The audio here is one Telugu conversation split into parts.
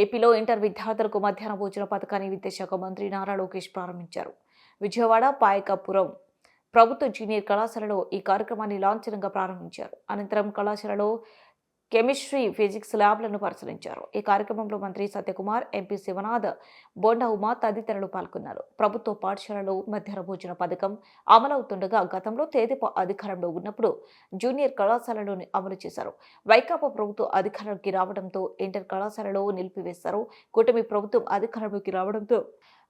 ఏపీలో ఇంటర్ విద్యార్థులకు మధ్యాహ్న భోజన పథకాన్ని విద్యాశాఖ మంత్రి నారా లోకేష్ ప్రారంభించారు. విజయవాడ పాయకాపురం ప్రభుత్వ జూనియర్ కళాశాలలో ఈ కార్యక్రమాన్ని లాంఛనంగా ప్రారంభించారు. అనంతరం కళాశాలలో కెమిస్ట్రీ ఫిజిక్స్ ల్యాబ్లను పరిశీలించారు. ఈ కార్యక్రమంలో మంత్రి సత్యకుమార్ ఎంపీ శివనాథ్ బొండా ఉమా తదితరులు పాల్గొన్నారు. ప్రభుత్వ పాఠశాలలో మధ్యాహ్న భోజన పథకం అమలవుతుండగా గతంలో తేదీప అధికారంలో ఉన్నప్పుడు జూనియర్ కళాశాలలోని అమలు చేశారు. వైకాపా ప్రభుత్వం అధికారంలోకి రావడంతో ఇంటర్ కళాశాలలో నిలిపివేశారు. కూటమి ప్రభుత్వం అధికారంలోకి రావడంతో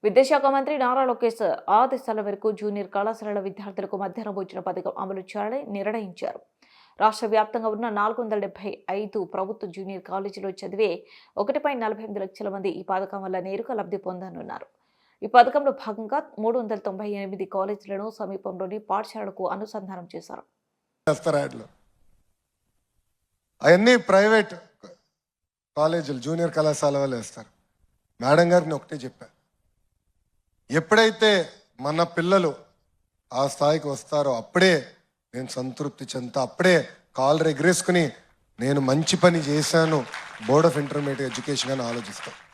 విద్యాశాఖ మంత్రి నారా లోకేష్ ఆదేశాల వరకు జూనియర్ కళాశాలల విద్యార్థులకు మధ్యాహ్న భోజన పథకం అమలు చేయాలని నిర్ణయించారు. రాష్ట్ర వ్యాప్తంగా ఉన్న నాలుగు వందల డెబ్బై ఐదు ప్రభుత్వ జూనియర్ కాలేజీలో చదివే ఒకటి నలభై ఎనిమిది లక్షల మంది ఈ పథకం వల్ల నేరుగా లబ్ధి పొందనున్నారు. ఈ పథకంలో భాగంగా మూడు వందల తొంభై ఎనిమిది కాలేజీలను సమీపంలోని పాఠశాలలకు అనుసంధానం చేశారు. అవన్నీ ప్రైవేట్ కాలేజీలు జూనియర్ కళాశాల వాళ్ళు వేస్తారు మేడం గారిని ఒకటే చెప్పా. ఎప్పుడైతే మన పిల్లలు ఆ స్థాయికి వస్తారో అప్పుడే నేను సంతృప్తి చెందుతా. అప్పుడే కాలు ఎగరేసుకుని నేను మంచి పని చేశాను. బోర్డ్ ఆఫ్ ఇంటర్మీడియట్ ఎడ్యుకేషన్ అని ఆలోచిస్తాను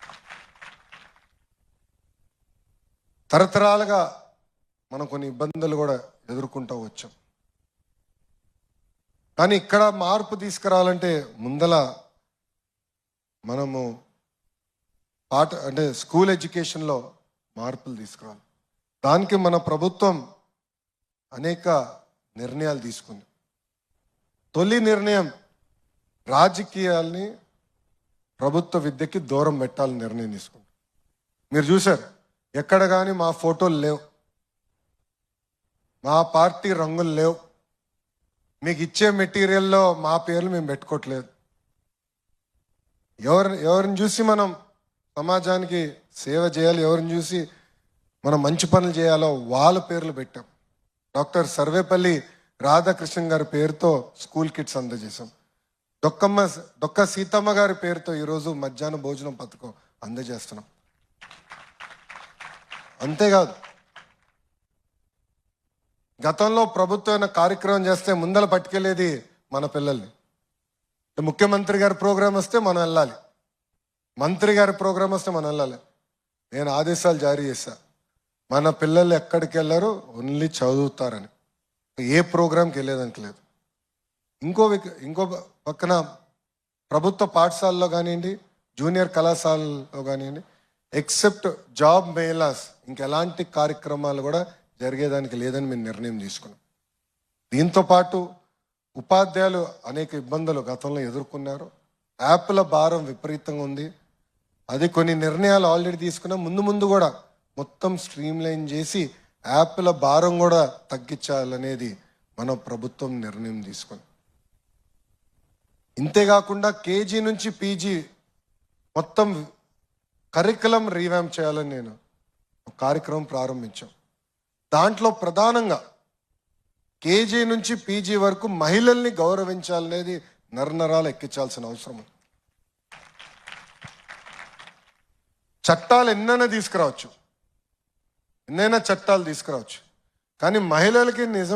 తరతరాలుగా మనం కొన్ని ఇబ్బందులు కూడా ఎదుర్కొంటూ వచ్చాం. కానీ ఇక్కడ మార్పు తీసుకురావాలంటే ముందల మనము పాట అంటే స్కూల్ ఎడ్యుకేషన్లో మార్పులు తీసుకురావాలి. దానికి మన ప్రభుత్వం అనేక నిర్ణయాలు తీసుకుంది. తొలి నిర్ణయం రాజకీయాల్ని ప్రభుత్వ విద్యకి దూరం పెట్టాలని నిర్ణయం తీసుకుంది. మీరు చూశారు ఎక్కడ కానీ మా ఫోటోలు లేవు. మా పార్టీ రంగులు లేవు. మీకు ఇచ్చే మెటీరియల్లో మా పేర్లు మేము పెట్టుకోవట్లేదు. ఎవరిని ఎవరిని చూసి మనం సమాజానికి సేవ చేయాలి ఎవరిని చూసి మనం మంచి పనులు చేయాలో వాళ్ళ పేర్లు పెట్టాం. డాక్టర్ సర్వేపల్లి రాధాకృష్ణన్ గారి పేరుతో స్కూల్ కిట్స్ అందజేశాం. డొక్కమ్మ డొక్క సీతమ్మ గారి పేరుతో ఈరోజు మధ్యాహ్న భోజనం పథకం అందజేస్తున్నాం. అంతేకాదు గతంలో ప్రభుత్వం కార్యక్రమం చేస్తే ముందల పట్టుకెళ్ళేది మన పిల్లల్ని. ముఖ్యమంత్రి గారి ప్రోగ్రాం వస్తే మనం వెళ్ళాలి. మంత్రి గారి ప్రోగ్రాం వస్తే మనం వెళ్ళాలి. నేను ఆదేశాలు జారీ చేశాను మన పిల్లలు ఎక్కడికి వెళ్ళారో ఓన్లీ చదువుతారని. ఏ ప్రోగ్రాంకి వెళ్ళేదానికి లేదు. ఇంకో ఇంకో పక్కన ప్రభుత్వ పాఠశాలలో కానివ్వండి జూనియర్ కళాశాలలో కానివ్వండి ఎక్సెప్ట్ జాబ్ మేలాస్ ఇంకెలాంటి కార్యక్రమాలు కూడా జరిగేదానికి లేదని మేము నిర్ణయం తీసుకున్నాం. దీంతో పాటు ఉపాధ్యాయులు అనేక ఇబ్బందులు గతంలో ఎదుర్కొన్నారు. యాప్ల భారం విపరీతంగా ఉంది. అది కొన్ని నిర్ణయాలు ఆల్రెడీ తీసుకున్నాం. ముందు ముందు కూడా మొత్తం స్ట్రీమ్ లైన్ చేసి యాప్ల భారం కూడా తగ్గించాలనేది మన ప్రభుత్వం నిర్ణయం తీసుకుంది. ఇంతేకాకుండా కేజీ నుంచి పీజీ మొత్తం కరికులం రీవ్యాంప్ చేయాలని నేను ఒక కార్యక్రమం ప్రారంభించాం. దాంట్లో ప్రధానంగా కేజీ నుంచి పీజీ వరకు మహిళల్ని గౌరవించాలనేది నరనరాలు ఎక్కించాల్సిన అవసరం ఉంది. చట్టాలు ఎన్నైనా తీసుకురావచ్చు. ఎన్నైనా చట్టాలు తీసుకురావచ్చు. కానీ మహిళలకి నిజం